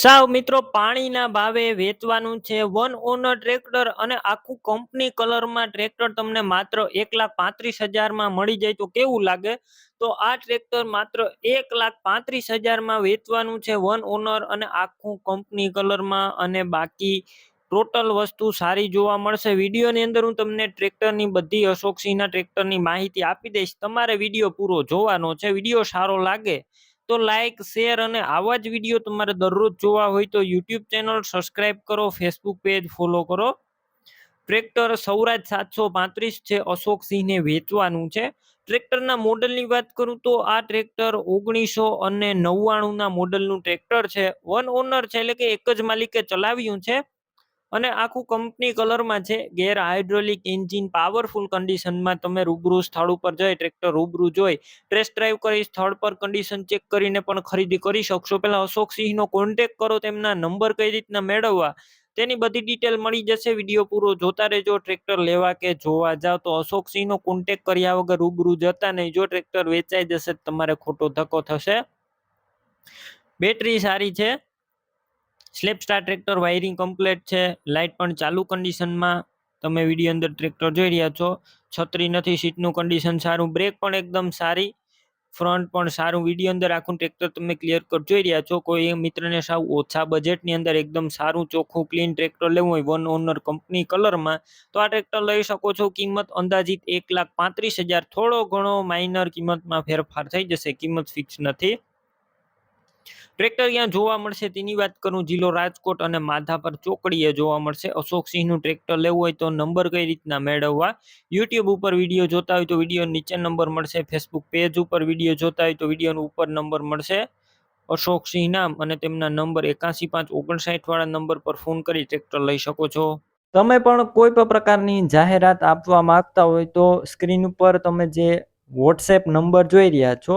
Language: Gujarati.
સાવ મિત્રો, પાણીના ભાવે વેચવાનું છે. વન ઓનર ટ્રેક્ટર અને આખું કંપની કલરમાં ટ્રેક્ટર તમને માત્ર એક લાખ પાંત્રીસ હજારમાં મળી જાય તો કેવું લાગે? તો આ ટ્રેક્ટર માત્ર એક લાખ પાંત્રીસ હજારમાં વેચવાનું છે વન ઓનર અને આખું કંપની કલરમાં અને બાકી ટોટલ વસ્તુ સારી જોવા મળશે. વિડીયોની અંદર હું તમને ટ્રેક્ટરની બધી અશોકસિંહના ટ્રેક્ટરની માહિતી આપી દઈશ. તમારે વીડિયો પૂરો જોવાનો છે. વીડિયો સારો લાગે તો લાઈક શેર અને આવા જ વીડિયો તમારે દરરોજ જોવા હોય તો યુટ્યુબ ચેનલ સબસ્ક્રાઇબ કરો ફેસબુક પેજ ફોલો કરો. ટ્રેક્ટર સૌરાજ સાતસો પાંત્રીસ છે અશોક સિંહને વેચવાનું છે. ટ્રેક્ટરના મોડલની વાત કરું તો આ ટ્રેક્ટર ઓગણીસો અને નવ્વાણુંના મોડલનું ટ્રેક્ટર છે. વન ઓનર છે, એટલે કે એક જ માલિકે ચલાવ્યું છે. અને આખું કંપની કલરમાં છે, ગેર હાઇડ્રોલિક એન્જિન પાવરફુલ કન્ડિશનમાં તમે રૂબરૂ સ્થળ ઉપર જઈ ટ્રેક્ટર રૂબરૂ જોઈ ટેસ્ટ ડ્રાઈવ કરી, સ્થળ પર કન્ડિશન ચેક કરીને પણ ખરીદી કરી શકશો. પહેલાં અશોક સિંહનો કોન્ટેક કરો, તેમના નંબર કઈ રીતના મેળવવા, તેની બધી ડિટેલ મળી જશે. વીડિયો પૂરો જોતા રહેજો ટ્રેક્ટર લેવા કે જોવા જાવ. તો અશોક સિંહનો કોન્ટેક કર્યા વગર રૂબરૂ જતા નહીં. જો ટ્રેક્ટર વેચાઈ જશે તમારે ખોટો ધક્કો થશે. બેટરી સારી છે. સ્લેપ સ્ટાર ટ્રેક્ટર વાયરિંગ કમ્પ્લીટ છે. લાઇટ પણ ચાલુ કન્ડિશનમાં તમે વીડિયો અંદર ટ્રેક્ટર જોઈ રહ્યા છો. છત્રી નથી, સીટનું કન્ડિશન સારું. બ્રેક પણ એકદમ સારી. ફ્રન્ટ પણ સારું. વીડિયો અંદર આખું ટ્રેક્ટર તમે ક્લિયર કટ જોઈ રહ્યા છો. કોઈ મિત્રને સાવ ઓછા બજેટની અંદર એકદમ સારું, ચોખ્ખું ક્લીન ટ્રેક્ટર લેવું હોય વન ઓનર કંપની કલરમાં તો આ ટ્રેક્ટર લઈ શકો છો. કિંમત અંદાજિત એક લાખ પાંત્રીસ હજાર. થોડો ઘણો માઇનર કિંમતમાં ફેરફાર થઈ જશે. કિંમત ફિક્સ નથી. ટ્રેક્ટર ક્યાં જોવા મળશે. તેની વાત કરું, જિલ્લો રાજકોટ અને માધાપર ચોકડીએ જોવા મળશે. અશોક સિંહનું ટ્રેક્ટર લેવું હોય તો નંબર કઈ રીતના મેળવવા? યુટ્યુબ ઉપર વીડિયો જોતા હોય તો વીડિયો નીચે નંબર મળશે. ફેસબુક પેજ ઉપર વીડિયો જોતા હોય તો વિડીયોનો ઉપર નંબર મળશે. અશોક સિંહ નામ અને તેમના નંબર એકાસી પાંચ ઓગણસાઠ વાળા નંબર પર ફોન કરી ટ્રેક્ટર લઈ શકો છો. તમે પણ કોઈ પણ પ્રકારની જાહેરાત આપવા માંગતા હોય તો સ્ક્રીન ઉપર તમે જે વોટ્સએપ નંબર જોઈ રહ્યા છો